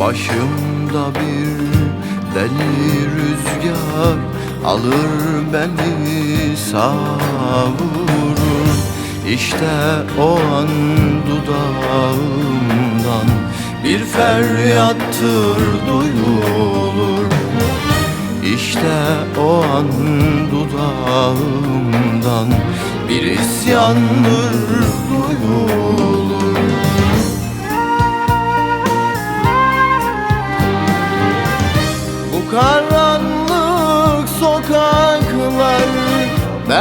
Başımda bir deli rüzgar Alır beni savurur. İşte o an dudağımdan Bir feryattır duyulur. İşte o an dudağımdan Bir isyandır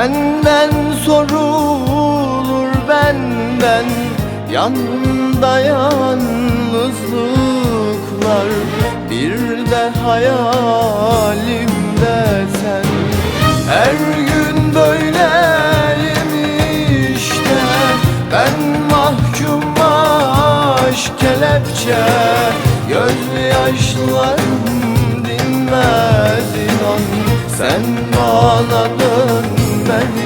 Benden sorulur benden Yanımda yalnızlıklar Bir de hayalimde sen Her gün böyleyim işte Ben mahkum aşk kelepçe Gözyaşlarım dinmez inan Sen bana 你们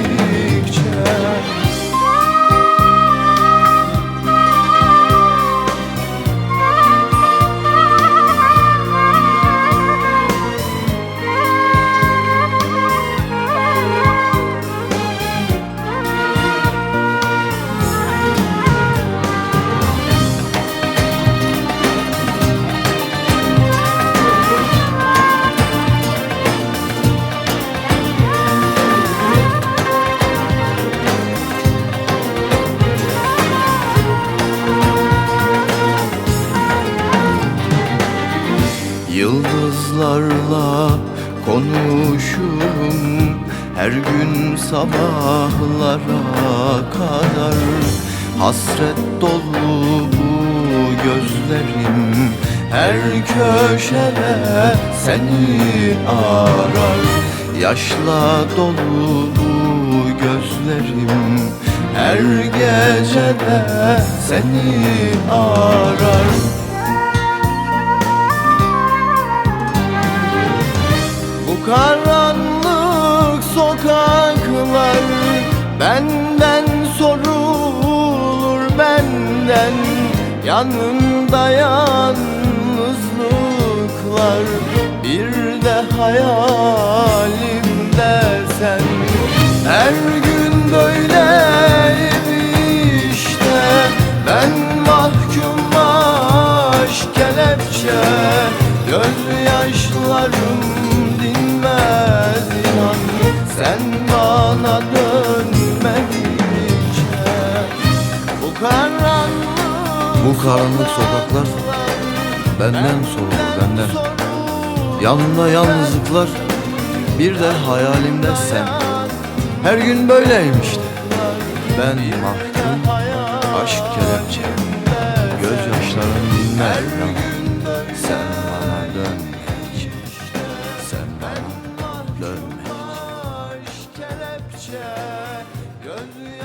Yıldızlarla konuşurum. Her gün sabahlara kadar Hasret dolu bu gözlerim. Her köşede seni arar. Yaşla dolu bu gözlerim. Her gecede seni arar Benden sorulur benden Yanımda yalnızlıklar. Bir de hayalimde sen. Her gün Bu karanlık sokaklar benden sorulur benden. Yanımda yalnızlıklar bir de hayalimde sen. Her gün böyleyim işte. Ben mahkum aşk kelepçe. Gözyaşlarım dinmez inan Sen bana dönmedikçe Sen bana Gözyaşlarım